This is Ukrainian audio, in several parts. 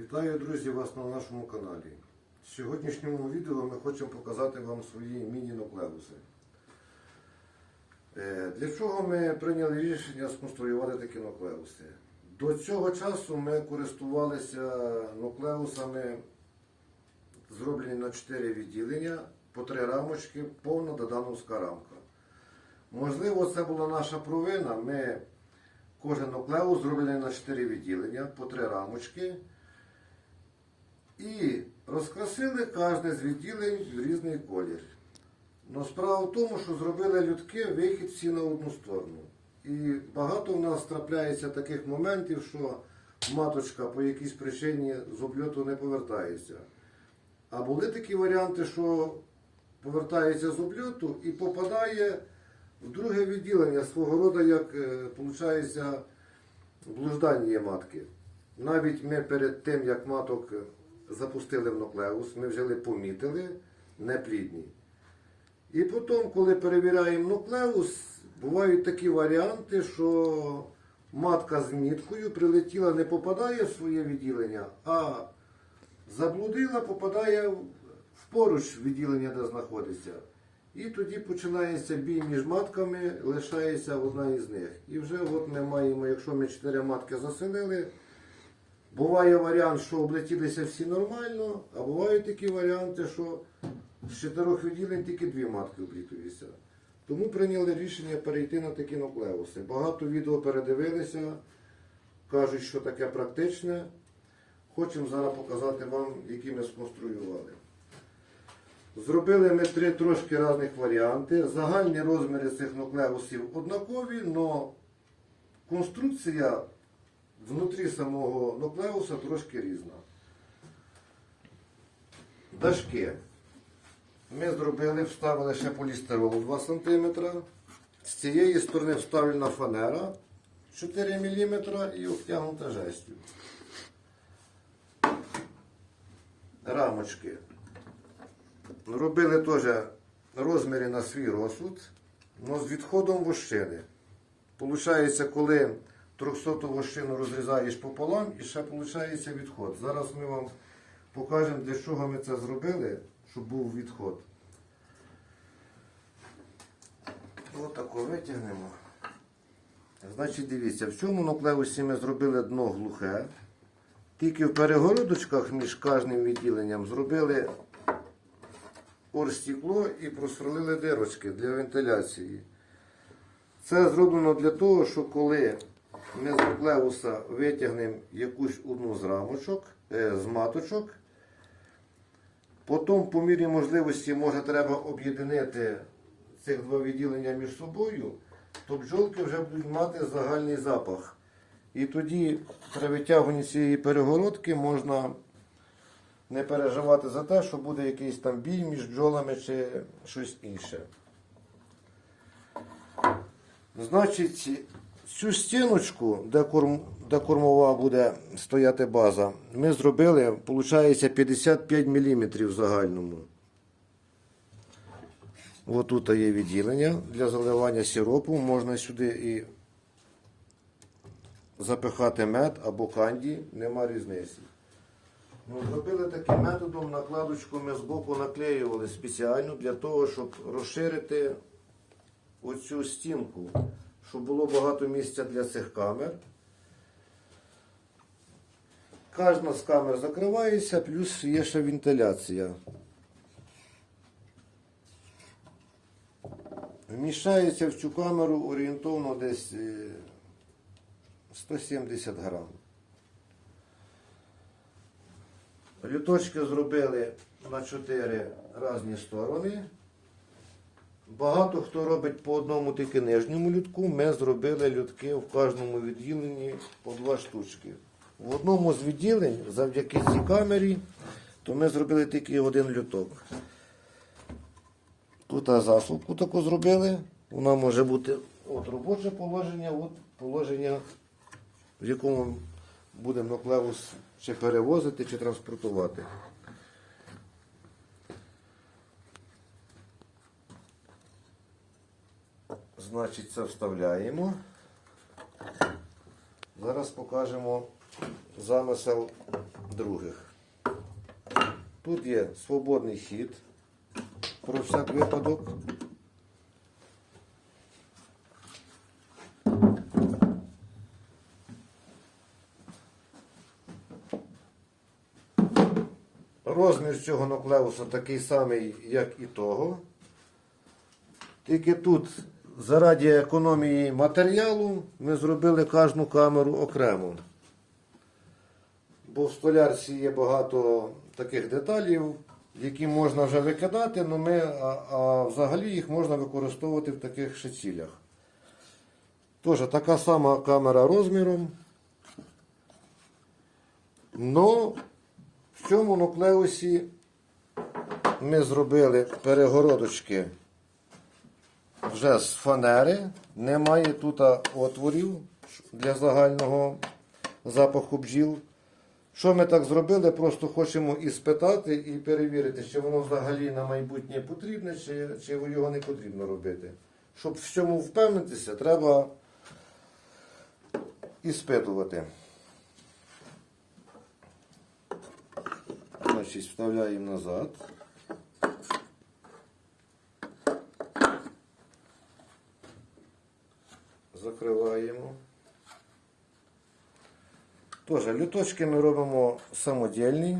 Вітаю, друзі, вас на нашому каналі. В сьогоднішньому відео ми хочемо показати вам свої міні-ноклеуси. Е, Для чого ми прийняли рішення сконструювати такі ноклеуси? До цього часу ми користувалися ноклеусами, зроблені на 4 відділення, по 3 рамочки, повна додановська рамка. Можливо, це була наша провина. Ми кожен ноклеус зробили на 4 відділення, по 3 рамочки. І розкрасили кожне з відділень в різний колір. Но справа в тому, що зробили людки вихід всі на одну сторону. І багато в нас трапляється таких моментів, що маточка по якійсь причині з обльоту не повертається. А були такі варіанти, що повертається з обльоту і попадає в друге відділення свого роду, як виходить, блуждання матки. Навіть ми перед тим, як маток запустили в ноклеус, ми взяли, помітили неплідні. І потім, коли перевіряємо нуклеус, бувають такі варіанти, що матка з міткою прилетіла, не попадає в своє відділення, а заблудила, попадає в поруч відділення, де знаходиться. І тоді починається бій між матками, лишається одна із них. І вже от ми маємо, якщо ми чотири матки заселили, буває варіант, що облетілися всі нормально, а бувають такі варіанти, що з чотирьох відділень тільки дві матки облітуються. Тому прийняли рішення перейти на такі нуклеуси. Багато відео передивилися, кажуть, що таке практичне. Хочемо зараз показати вам, які ми сконструювали. Зробили ми три трошки різних варіанти. Загальні розміри цих нуклеусів однакові, але конструкція внутрі самого нуклеуса трошки різна. Дашки. Ми зробили, вставили ще полістирол 2 см. З цієї сторони вставлена фанера 4 мм і обтягнута жестю. Рамочки. Робили теж розміри на свій розсуд, але з відходом вощини. Получається, коли 300 вощину розрізаєш пополам і ще виходить відход. Зараз ми вам покажемо, для чого ми це зробили, щоб був відход. Отако витягнемо. Значить, дивіться, в цьому нуклеусі ми зробили дно глухе. Тільки в перегородочках між кожним відділенням зробили орстекло і просверлили дирочки для вентиляції. Це зроблено для того, що коли ми з нуклеуса витягнемо якусь одну з рамочок, е, з маточок, потім, по мірі можливості, може треба об'єднати цих два відділення між собою, то бджолки вже будуть мати загальний запах. І тоді при витягуванні цієї перегородки можна не переживати за те, що буде якийсь там бій між бджолами чи щось інше. Значить, цю стіночку, де, корм, де кормова буде стояти база, ми зробили, виходить, 55 мм в загальному. Ось тут є відділення для заливання сиропу. Можна сюди і запихати мед або канді, нема різниці. Ну, зробили таким методом, накладочку ми збоку наклеювали спеціально для того, щоб розширити оцю стінку, щоб було багато місця для цих камер. Кожна з камер закривається, плюс є ще вентиляція. Вміщається в цю камеру орієнтовно десь е, 170 грам. Люточки зробили на 4 різні сторони. Багато хто робить по одному тільки нижньому лютку. Ми зробили лютки в кожному відділенні по два штучки. В одному з відділень, завдяки цій камері, то ми зробили тільки один люток. Тут засувку таку зробили. Вона може бути от робоче положення, от положення, в якому будемо нуклеус чи перевозити, чи транспортувати. Значить, це вставляємо. Зараз покажемо замисел других. Тут є свободний хід про всяк випадок. Розмір цього нуклеуса такий самий, як і того. Тільки тут, заради економії матеріалу, ми зробили кожну камеру окремо. Бо в столярці є багато таких деталів, які можна вже викидати, але ми, а, а взагалі їх можна використовувати в таких ще цілях. Тож така сама камера розміром. Но в цьому нуклеусі ми зробили перегородочки вже з фанери. Немає тут отворів для загального запаху бджіл. Що ми так зробили? Просто хочемо і спитати, і перевірити, чи воно взагалі на майбутнє потрібне, чи, чи його не потрібно робити. Щоб в цьому впевнитися, треба іспитувати. Значить, вставляємо назад. Тож, люточки ми робимо самодільні.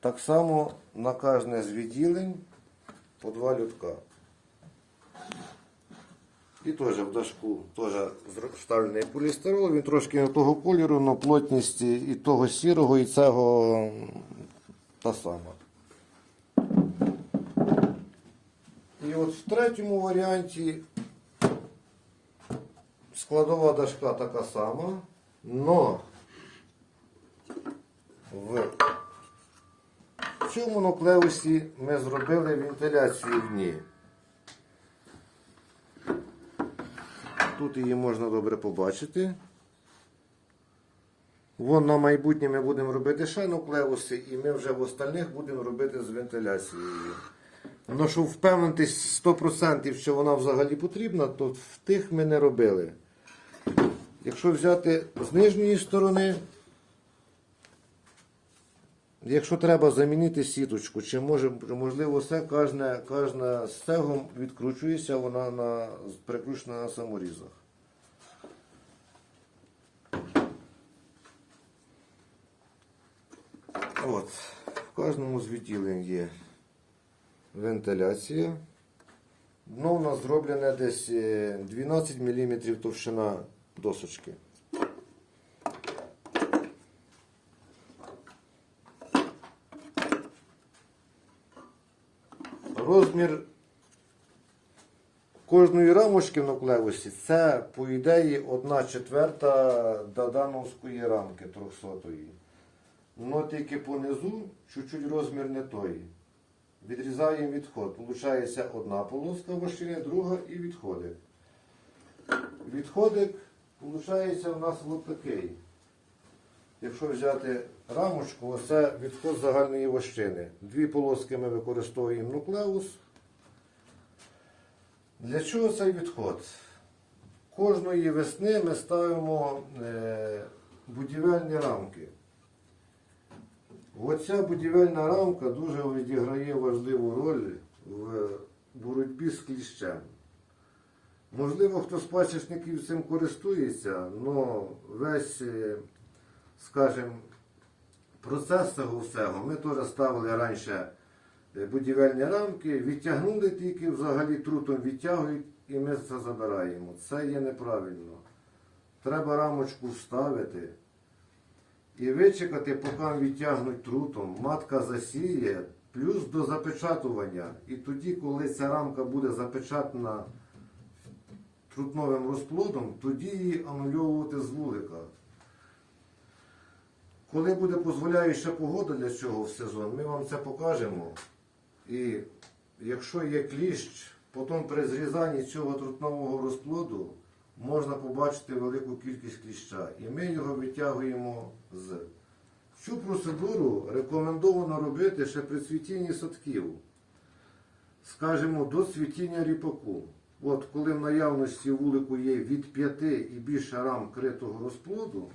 Так само на кожне з відділень по два лютка. І теж в дашку теж вставлений полістирол. Він трошки не того кольору, але плотність і того сірого, і цього та сама. І от в третьому варіанті складова дашка така сама, но в цьому нуклеусі ми зробили вентиляцію в ній. Тут її можна добре побачити. Вон на майбутнє ми будемо робити ще нуклеуси, і ми вже в остальних будемо робити з вентиляцією. Ну, щоб впевнитись 100%, що вона взагалі потрібна, то в тих ми не робили. Якщо взяти з нижньої сторони, якщо треба замінити сіточку, чи може, можливо, все, кожна, кожна стегом відкручується, вона на, прикручена на саморізах. От, в кожному з відділень є вентиляція. Дно у нас зроблене десь е, 12 мм товщина досочки. Розмір кожної рамочки в нуклеусі це, по ідеї, 1 четверта додановської рамки 300-ї. Но тільки понизу чуть-чуть розмір не той. Відрізаємо відход. Получається одна полоска вощини, друга і відходик. Відходик виходить у нас ось такий. Якщо взяти рамочку, оце відход загальної вощини. Дві полоски ми використовуємо нуклеус. Для чого цей відход? Кожної весни ми ставимо е, будівельні рамки. Оця будівельна рамка дуже відіграє важливу роль в боротьбі з кліщем. Можливо, хто з пасічників цим користується, але весь, е, скажімо, процес цього всього ми теж ставили раніше е, будівельні рамки, відтягнули тільки взагалі трутом відтягують і ми це забираємо. Це є неправильно. Треба рамочку вставити і вичекати, поки відтягнуть трутом, матка засіє, плюс до запечатування. І тоді, коли ця рамка буде запечатана трутновим розплодом, тоді її анульовувати з вулика. Коли буде дозволяюча погода для цього в сезон, ми вам це покажемо. І якщо є кліщ, потім при зрізанні цього трутнового розплоду можна побачити велику кількість кліща. І ми його витягуємо з. Цю процедуру рекомендовано робити ще при цвітінні садків. Скажімо, до цвітіння ріпаку. От коли в наявності вулику є від 5 і більше рам критого розплоду,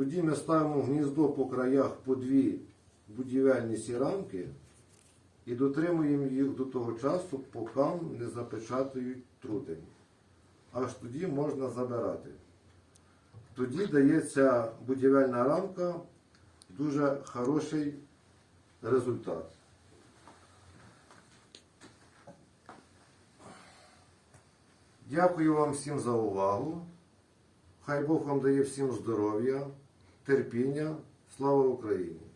Тоді ми ставимо гніздо по краях по дві будівельні сірамки і дотримуємо їх до того часу, поки не запечатають трутень. Аж тоді можна забирати. Тоді дається будівельна рамка дуже хороший результат. Дякую вам всім за увагу. Хай Бог вам дає всім здоров'я, терпіння. Слава Україні!